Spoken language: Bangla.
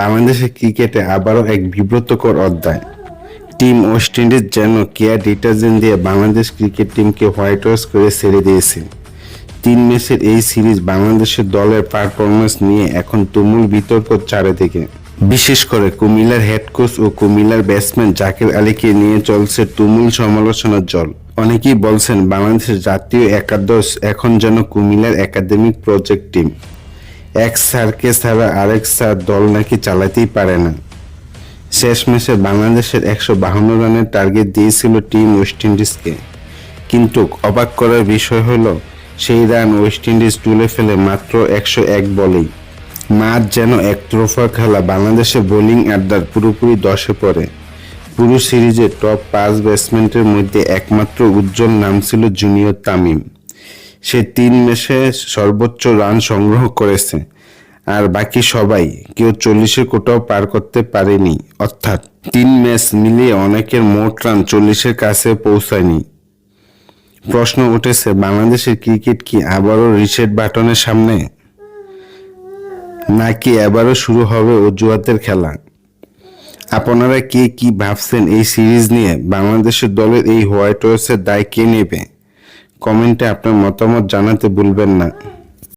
বাংলাদেশের ক্রিকেটে আবারও এক বিব্রতকর অধ্যায়। টিম ওয়েস্ট ইন্ডিজ যেন কেয়ার ডিটারজেন্ট দিয়ে বাংলাদেশ ক্রিকেট টিমকে হোয়াইট ওয়াশ করে ছেড়ে দিয়েছে তিন ম্যাচের এই সিরিজ বাংলাদেশের দলের পারফরমেন্স নিয়ে এখন তুমুল বিতর্ক চারিদিকে। বিশেষ করে কুমিল্লার হেড কোচ ও কুমিল্লার ব্যাটসম্যান জাকির আলীকে নিয়ে চলছে তুমুল সমালোচনার জল। অনেকেই বলছেন, বাংলাদেশের জাতীয় একাদশ এখন যেন কুমিল্লার একাডেমিক প্রজেক্ট টিম। এক স্যারকে ছাড়া আরেক স্যার দল নাকি চালাতেই পারে না। শেষ ম্যাচে বাংলাদেশের একশো বাহান্ন রানের টার্গেট দিয়েছিল টিম ওয়েস্ট ইন্ডিজকে কিন্তু অবাক করার বিষয় হলো, সেই রান ওয়েস্ট ইন্ডিজ তুলে ফেলে মাত্র একশো এক বলেই। মাঠ যেন একতরফা খেলা বাংলাদেশের বোলিং আড্ডার পুরোপুরি দশে পড়ে। পুরো সিরিজে টপ পাঁচ ব্যাটসম্যানের মধ্যে একমাত্র উজ্জ্বল নাম ছিল জুনিয়র তামিম। সে তিন ম্যাচে সর্বোচ্চ রান সংগ্রহ করেছে। আর বাকি সবাই কেউ চল্লিশের কোটাও পার করতে পারেনি। অর্থাৎ তিন ম্যাচ মিলিয়ে অনেকের মোট রান চল্লিশের কাছে পৌঁছায়নি। প্রশ্ন উঠেছে, বাংলাদেশের ক্রিকেট কি আবারও রিসেট বাটনের সামনে? নাকি এবারও শুরু হবে অজুহাতের খেলা? আপনারা কে কি ভাবছেন এই সিরিজ নিয়ে? বাংলাদেশের দলের এই হোয়াইট ওয়াশের দায় কে নেবে? কমেন্টে আপনার মতামত জানাতে ভুলবেন না।